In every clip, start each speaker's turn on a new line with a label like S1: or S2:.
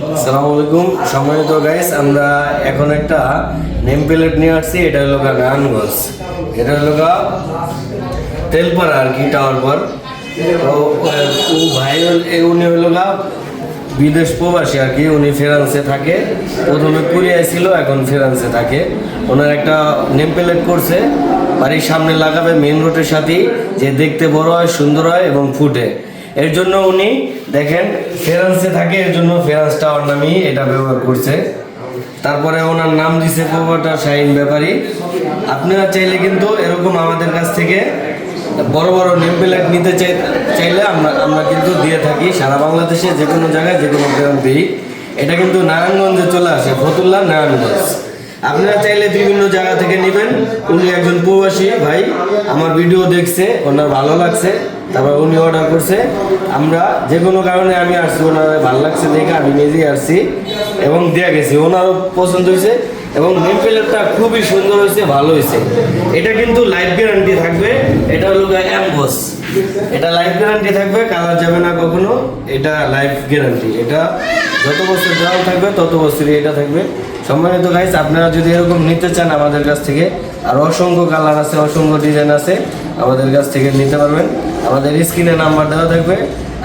S1: আসসালামু আলাইকুম সম্মানিত গাইস আমরা এখন একটা নেম প্লেট নিয়ে আসছি, এটা হলো গা নারায়ণগঞ্জ এটা হলো তেলপাড়া আর কি টাওয়ার পর ও ভাই উনি হলো বিদেশ প্রবাসী আর কি, উনি ফ্রান্সে থাকে। প্রথমে কোরিয়ায় ছিল, এখন ফ্রান্সে থাকে। ওনার একটা নেম প্লেট করছে, বাড়ির সামনে লাগাবে মেন রোডের সাথেই, যে দেখতে বড় হয়, সুন্দর হয় এবং ফুটে। এর জন্য উনি দেখেন ফ্রান্সে থাকে, এর জন্য ফ্রান্স টাওয়ার নামেই এটা ব্যবহার করছে। তারপরে ওনার নাম দিছে প্রভাটা শাহিন ব্যাপারী। আপনারা চাইলে কিন্তু এরকম আমাদের কাছ থেকে বড় বড় নেম প্লেট নিতে চাই চাইলে আমরা আমরা কিন্তু দিয়ে থাকি। সারা বাংলাদেশে যে কোনো জায়গায় যে কোনো গ্রাম দিই এটা কিন্তু নারায়ণগঞ্জে চলে আসে, ফতুল্লা নারায়ণগঞ্জ। আপনারা চাইলে বিভিন্ন জায়গা থেকে নেবেন। উনি একজন প্রবাসী ভাই, আমার ভিডিও দেখছে, ওনার ভালো লাগছে, তারপর উনি অর্ডার করছে। আমরা যে কোনো কারণে আমি আসছি, ওনার ভালো লাগছে দেখে আমি নিজেই আসছি এবং দেওয়া গেছি। ওনারও পছন্দ হয়েছে এবং নেম প্লেটটা খুবই সুন্দর হয়েছে, ভালো হয়েছে। এটা কিন্তু লাইফ গ্যারান্টি থাকবে। এটা হলো অ্যাম্বস এটা লাইফ গ্যারান্টি থাকবে, কালার যাবে না কখনো, এটা লাইফ গ্যারান্টি এটা যত বছর দেওয়া থাকবে, তত বছরই এটা থাকবে। সম্মানিত গাইস আপনারা যদি এরকম নিতে চান আমাদের কাছ থেকে, আর অসংখ্য কালার আছে, অসংখ্য ডিজাইন আছে, আমাদের কাছ থেকে নিতে পারবেন। আমাদের স্ক্রিনে নাম্বার দেওয়া থাকবে,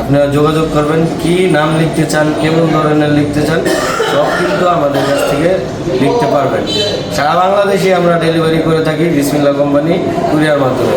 S1: আপনারা যোগাযোগ করবেন, কি নাম লিখতে চান, কেমন ধরনের লিখতে চান, সব কিন্তু আমাদের কাছ থেকে লিখতে পারবেন। সারা বাংলাদেশে আমরা ডেলিভারি করে থাকি বিসমিল্লা কোম্পানি কুরিয়ার মাধ্যমে।